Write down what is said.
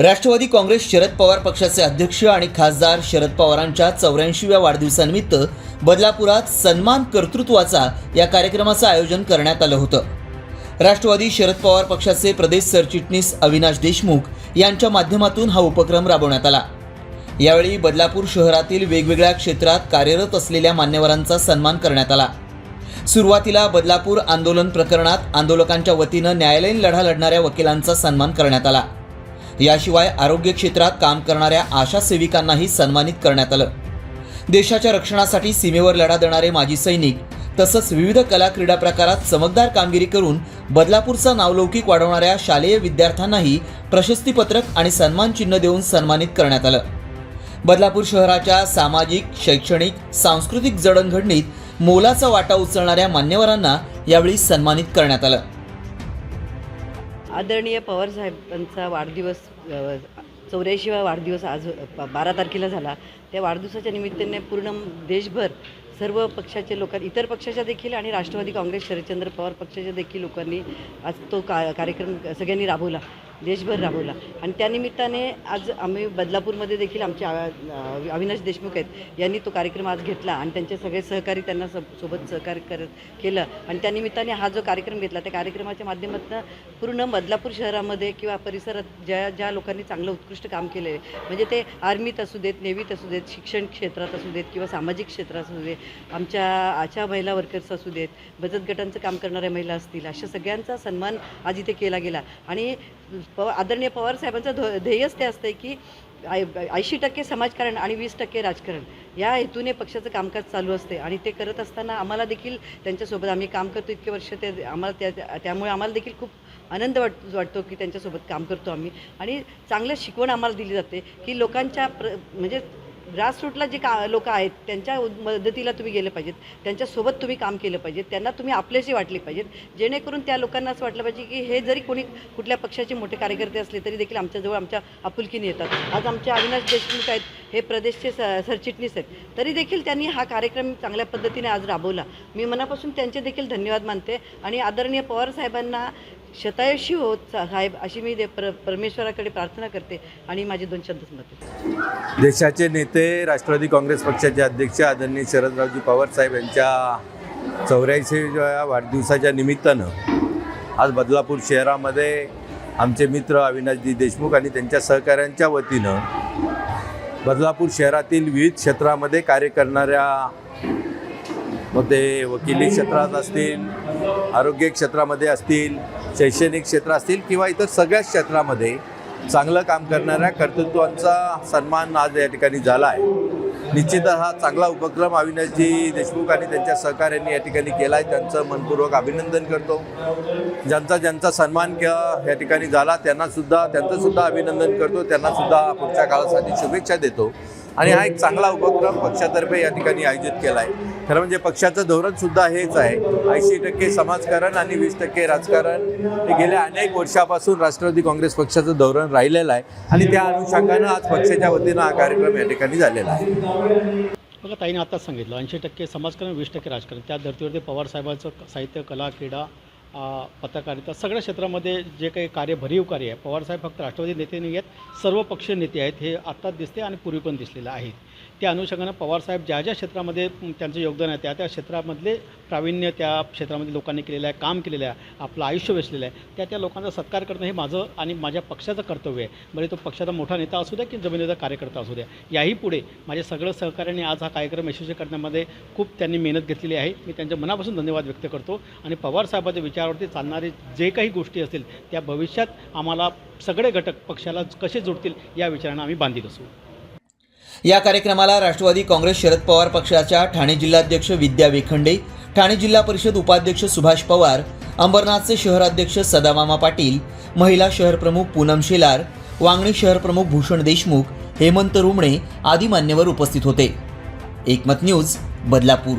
राष्ट्रवादी काँग्रेस शरद पवार पक्षाचे अध्यक्ष आणि खासदार शरद पवारांच्या चौऱ्याऐंशीव्या वाढदिवसानिमित्त बदलापुरात सन्मान कर्तृत्वाचा या कार्यक्रमाचं आयोजन करण्यात आलं होतं. राष्ट्रवादी शरद पवार पक्षाचे प्रदेश सरचिटणीस अविनाश देशमुख यांच्या माध्यमातून हा उपक्रम राबवण्यात आला. यावेळी बदलापूर शहरातील वेगवेगळ्या क्षेत्रात कार्यरत असलेल्या मान्यवरांचा सन्मान करण्यात आला. सुरुवातीला बदलापूर आंदोलन प्रकरणात आंदोलकांच्या वतीनं न्यायालयीन लढा लढणाऱ्या वकिलांचा सन्मान करण्यात आला. याशिवाय आरोग्य क्षेत्रात काम करणाऱ्या आशा सेविकांनाही सन्मानित करण्यात आलं. देशाच्या रक्षणासाठी सीमेवर लढा देणारे माजी सैनिक तसंच विविध कला क्रीडा प्रकारात चमकदार कामगिरी करून बदलापूरचा नावलौकिक वाढवणाऱ्या शालेय विद्यार्थ्यांनाही प्रशस्तीपत्रक आणि सन्मान चिन्ह देऊन सन्मानित करण्यात आलं. बदलापूर शहराच्या सामाजिक शैक्षणिक सांस्कृतिक जडणघडणीत मोलाचा वाटा उचलणाऱ्या मान्यवरांना यावेळी सन्मानित करण्यात आलं. आदरणीय पवारसाहेबांचा वाढदिवस चौऱ्याऐंशीवा वाढदिवस आज बारा तारखेला झाला. त्या वाढदिवसाच्या निमित्ताने पूर्ण देशभर सर्व पक्षाचे लोक इतर पक्षाच्या देखील आणि राष्ट्रवादी काँग्रेस शरदचंद्र पवार पक्षाच्या देखील लोकांनी आज तो का कार्यक्रम सगळ्यांनी राबवला. देशभर राबवला आणि त्यानिमित्ताने आज आम्ही बदलापूरमध्ये देखील आमचे अविनाश देशमुख आहेत. यांनी तो कार्यक्रम आज घेतला आणि त्यांचे सगळे सहकारी त्यांना स सोबत सहकार्य करत केलं. आणि त्यानिमित्ताने हा जो कार्यक्रम घेतला त्या कार्यक्रमाच्या माध्यमातून पूर्ण बदलापूर शहरामध्ये किंवा परिसरात ज्या ज्या लोकांनी चांगलं उत्कृष्ट काम केलं आहे म्हणजे ते आर्मीत असू देत नेव्हीत असू देत शिक्षण क्षेत्रात असू देत किंवा सामाजिक क्षेत्रात असू देत आमच्या आशा महिला वर्कर्स असू देत बचत गटांचं काम करणाऱ्या महिला असतील अशा सगळ्यांचा सन्मान आज इथे केला गेला. आणि पव आदरणीय पवार साहेबांचं धो ध्येयच ते असतं की ऐंशी टक्के समाजकारण आणि वीस टक्के राजकारण. या हेतूने पक्षाचं कामकाज चालू असते आणि ते करत असताना आम्हाला देखील त्यांच्यासोबत आम्ही काम करतो. इतके वर्ष ते आम्हाला त्या- त्यामुळे आम्हाला देखील खूप आनंद वाट वाटतो की त्यांच्यासोबत काम करतो आम्ही. आणि चांगलं शिकवण आम्हाला दिली जाते की लोकांच्या प्र म्हणजे ग्रासरूटला जे का लोक आहेत त्यांच्या मदतीला तुम्ही गेले पाहिजेत. त्यांच्यासोबत तुम्ही काम केलं पाहिजे त्यांना तुम्ही आपल्याशी वाटले पाहिजेत. जेणेकरून त्या लोकांना असं वाटलं पाहिजे की हे जरी कोणी कुठल्या पक्षाचे मोठे कार्यकर्ते असले तरी देखील आमच्याजवळ आमच्या आपुलकीने येतात. आज आमच्या अविनाश देशमुख आहेत. हे प्रदेशचे स सरचिटणीस आहेत. तरी देखील त्यांनी हा कार्यक्रम चांगल्या पद्धतीने आज राबवला. मी मनापासून त्यांचे देखील धन्यवाद मानते आणि आदरणीय पवार साहेबांना शतायुषी होत साहेब अशी मी दे प्र परमेश्वराकडे प्रार्थना करते आणि माझे दोन शब्द मत देशाचे नेते राष्ट्रवादी काँग्रेस पक्षाचे अध्यक्ष आदरणीय शरदरावजी पवार साहेब यांच्या चौऱ्याऐंशीव्या वाढदिवसाच्या निमित्तानं आज बदलापूर शहरामध्ये आमचे मित्र अविनाशजी देशमुख आणि त्यांच्या सहकाऱ्यांच्या वतीनं बदलापूर शहरातील विविध क्षेत्रामध्ये कार्य करणाऱ्या मध्ये वकिली क्षेत्रात असतील आरोग्य क्षेत्रामध्ये असतील शैक्षणिक क्षेत्र असतील किंवा इतर सगळ्याच क्षेत्रामध्ये चांगलं काम करणाऱ्या कर्तृत्वांचा सन्मान आज या ठिकाणी झाला आहे. निश्चित हा चांगला उपक्रम अविनाशजी देशमुख आणि त्यांच्या सहकार्यांनी या ठिकाणी केला आहे. त्यांचं मनपूर्वक अभिनंदन करतो. ज्यांचा ज्यांचा सन्मान या ठिकाणी झाला त्यांनासुद्धा त्यांचंसुद्धा अभिनंदन करतो. त्यांनासुद्धा पुढच्या काळासाठी शुभेच्छा देतो. आणि हा एक चांगला उपक्रम पक्षातर्फे या ठिकाणी आयोजित केला आहे. खरं म्हणजे पक्षाचं धोरणसुद्धा हेच आहे. ऐंशी टक्के समाजकारण आणि वीस टक्के राजकारण. हे गेल्या अनेक वर्षापासून राष्ट्रवादी काँग्रेस पक्षाचं धोरण राहिलेलं आहे आणि त्या अनुषंगानं आज पक्षाच्या वतीनं हा कार्यक्रम या ठिकाणी झालेला आहे. बघा ताईने आत्ताच सांगितलं ऐंशी टक्के समाजकारण वीस टक्के राजकारण. त्या धर्तीवरती पवार साहेबांचं साहित्य कला क्रीडा पत्रकारिता सगळ्या क्षेत्रामध्ये जे काही कार्य भरीव कार्य आहे पवारसाहेब फक्त राष्ट्रवादी नेते नाही आहेत सर्व पक्षीय नेते आहेत हे आत्ताच दिसते आणि पूर्वी पण दिसलेलं आहे. त्या अनुषंगानं पवारसाहेब ज्या ज्या क्षेत्रामध्ये त्यांचं योगदान आहे त्या त्या क्षेत्रामधले प्रावीण्य त्या क्षेत्रामध्ये लोकांनी केलेलं आहे काम केलेलं आहे आपलं आयुष्य वेचलेलं आहे त्या त्या लोकांचा सत्कार करणं हे माझं आणि माझ्या पक्षाचं कर्तव्य आहे. म्हणजे तो पक्षाचा मोठा नेता असू द्या की जमिनीचा कार्यकर्ता असू द्या याही पुढे माझे सगळं सहकार्याने आज हा कार्यक्रम यशस्वी करण्यामध्ये खूप त्यांनी मेहनत घेतलेली आहे. मी त्यांच्या मनापासून धन्यवाद व्यक्त करतो आणि पवार विचार त्याच्यावरती चालणारे जे काही गोष्टी असतील त्या भविष्यात आम्हाला सगळे घटक पक्षाला कसे जोडतील या विचारानं आम्ही बांधील असू. या कार्यक्रमाला राष्ट्रवादी काँग्रेस शरद पवार पक्षाच्या ठाणे जिल्हाध्यक्ष विद्या वेखंडे ठाणे जिल्हा परिषद उपाध्यक्ष सुभाष पवार अंबरनाथचे शहराध्यक्ष सदामामा पाटील महिला शहर प्रमुख पूनम शेलार वांगणी शहर प्रमुख भूषण देशमुख हेमंत रुमणे आदी मान्यवर उपस्थित होते. एकमत न्यूज बदलापूर.